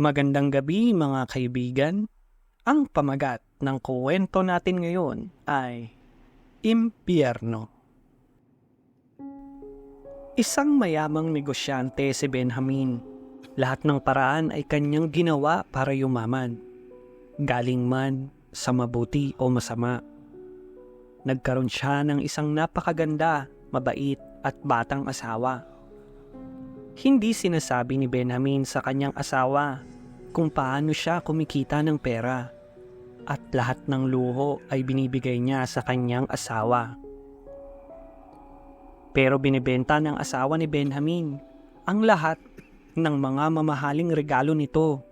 Magandang gabi mga kaibigan. Ang pamagat ng kuwento natin ngayon ay Impyerno. Isang mayamang negosyante si Benjamin. Lahat ng paraan ay kanyang ginawa para yumaman. Galing man sa mabuti o masama. Nagkaroon siya ng isang napakaganda, mabait at batang asawa. Hindi sinasabi ni Benjamin sa kanyang asawa kung paano siya kumikita ng pera at lahat ng luho ay binibigay niya sa kanyang asawa. Pero binibenta ng asawa ni Benjamin ang lahat ng mga mamahaling regalo nito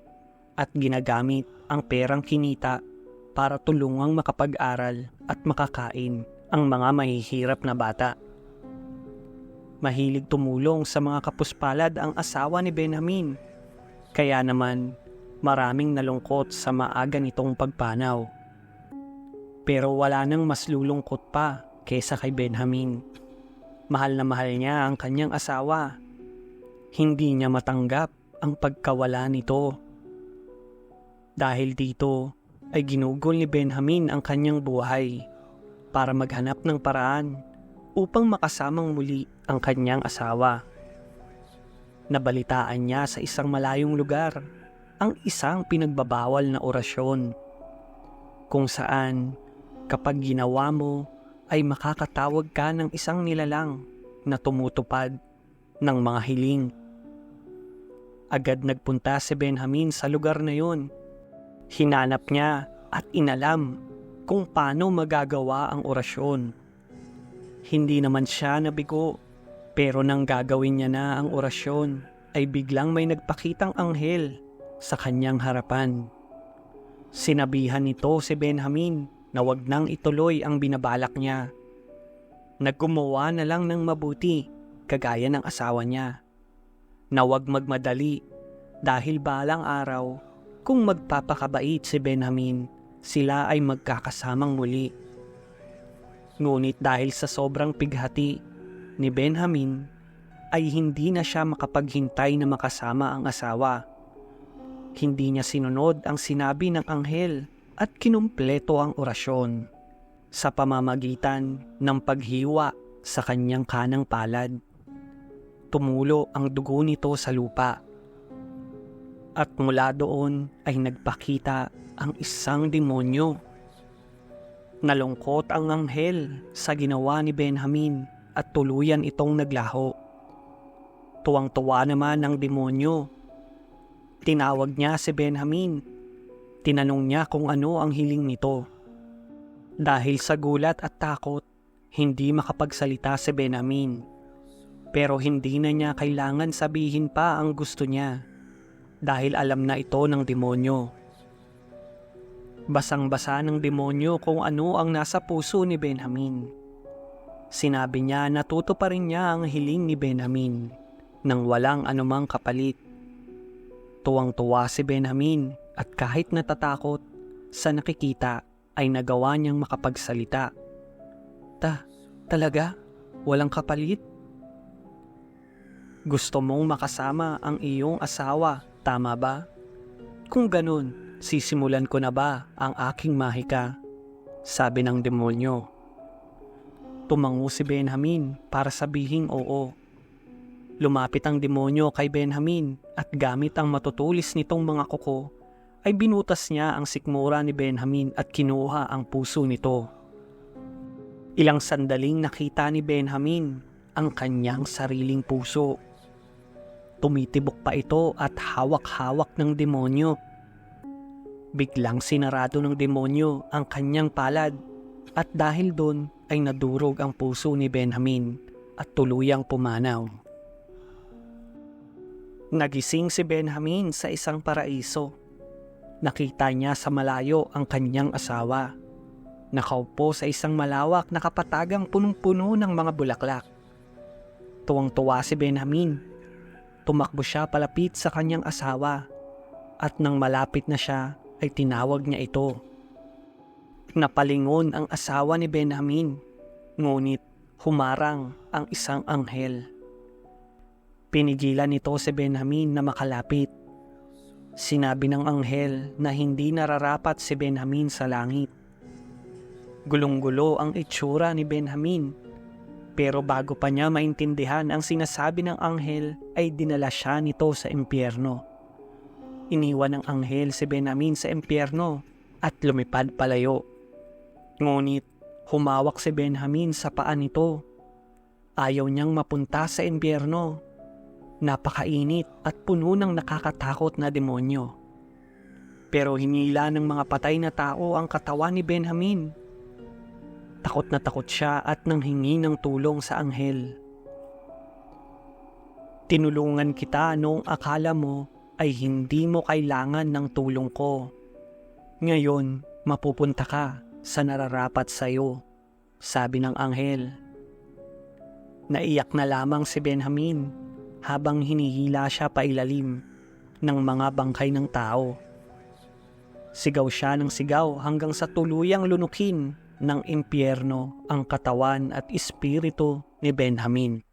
at ginagamit ang perang kinita para tulungang makapag-aral at makakain ang mga mahihirap na bata. Mahilig tumulong sa mga kapuspalad ang asawa ni Benjamin. Kaya naman maraming nalungkot sa maaga nitong pagpanaw. Pero wala nang mas lulungkot pa kesa kay Benjamin. Mahal na mahal niya ang kanyang asawa. Hindi niya matanggap ang pagkawala nito. Dahil dito ay ginugol ni Benjamin ang kanyang buhay para maghanap ng paraan upang makasamang muli ang kanyang asawa. Nabalitaan niya sa isang malayong lugar ang isang pinagbabawal na orasyon kung saan kapag ginawa mo ay makakatawag ka ng isang nilalang na tumutupad ng mga hiling. Agad nagpunta si Benjamin sa lugar na yun. Hinanap niya at inalam kung paano magagawa ang orasyon. Hindi naman siya nabigo pero nang gagawin niya na ang orasyon ay biglang may nagpakitang anghel sa kanyang harapan. Sinabihan nito si Benjamin na wag nang ituloy ang binabalak niya. Naggumawa na lang ng mabuti kagaya ng asawa niya. Na wag magmadali dahil balang araw kung magpapakabait si Benjamin, sila ay magkakasamang muli. Ngunit dahil sa sobrang pighati ni Benjamin, ay hindi na siya makapaghintay na makasama ang asawa. Hindi niya sinunod ang sinabi ng anghel at kinumpleto ang orasyon sa pamamagitan ng paghiwa sa kanyang kanang palad. Tumulo ang dugo nito sa lupa. At mula doon ay nagpakita ang isang demonyo. Nalungkot ang anghel sa ginawa ni Benjamin at tuluyan itong naglaho. Tuwang-tuwa naman ang demonyo. Tinawag niya si Benjamin. Tinanong niya kung ano ang hiling nito. Dahil sa gulat at takot, hindi makapagsalita si Benjamin. Pero hindi na niya kailangan sabihin pa ang gusto niya dahil alam na ito ng demonyo. Basang-basa ng demonyo kung ano ang nasa puso ni Benjamin. Sinabi niya na tutuparin niya ang hiling ni Benjamin nang walang anumang kapalit. Tuwang-tuwa si Benjamin at kahit natatakot sa nakikita ay nagawa niyang makapagsalita. Ta, talaga? Walang kapalit? Gusto mong makasama ang iyong asawa, tama ba? Kung ganun, sisimulan ko na ba ang aking mahika? Sabi ng demonyo. Tumango si Benjamin para sabihing oo. Lumapit ang demonyo kay Benjamin at gamit ang matutulis nitong mga kuko ay binutas niya ang sikmura ni Benjamin at kinuha ang puso nito. Ilang sandaling nakita ni Benjamin ang kanyang sariling puso. Tumitibok pa ito at hawak-hawak ng demonyo. Biglang sinarado ng demonyo ang kanyang palad at dahil doon ay nadurog ang puso ni Benjamin at tuluyang pumanaw. Nagising si Benjamin sa isang paraiso. Nakita niya sa malayo ang kanyang asawa. Nakaupo sa isang malawak na kapatagang punong-puno ng mga bulaklak. Tuwang-tuwa si Benjamin. Tumakbo siya palapit sa kanyang asawa at nang malapit na siya ay tinawag niya ito. Napalingon ang asawa ni Benjamin, ngunit humarang ang isang anghel. Pinigilan nito si Benjamin na makalapit. Sinabi ng anghel na hindi nararapat si Benjamin sa langit. Gulong-gulo ang itsura ni Benjamin. Pero bago pa niya maintindihan ang sinasabi ng anghel ay dinala siya nito sa impyerno. Iniwan ng anghel si Benjamin sa impyerno at lumipad palayo. Ngunit humawak si Benjamin sa paa nito. Ayaw niyang mapunta sa impyerno. Napakainit at puno ng nakakatakot na demonyo. Pero hinila ng mga patay na tao ang katawan ni Benjamin. Takot na takot siya at nanghingi ng tulong sa anghel. Tinulungan kita noong akala mo ay hindi mo kailangan ng tulong ko. Ngayon, mapupunta ka sa nararapat sa iyo, sabi ng anghel. Naiyak na lamang si Benjamin habang hinihila siya pailalim ng mga bangkay ng tao. Sigaw siya ng sigaw hanggang sa tuluyang lunukin ng impyerno ang katawan at espiritu ni Benjamin.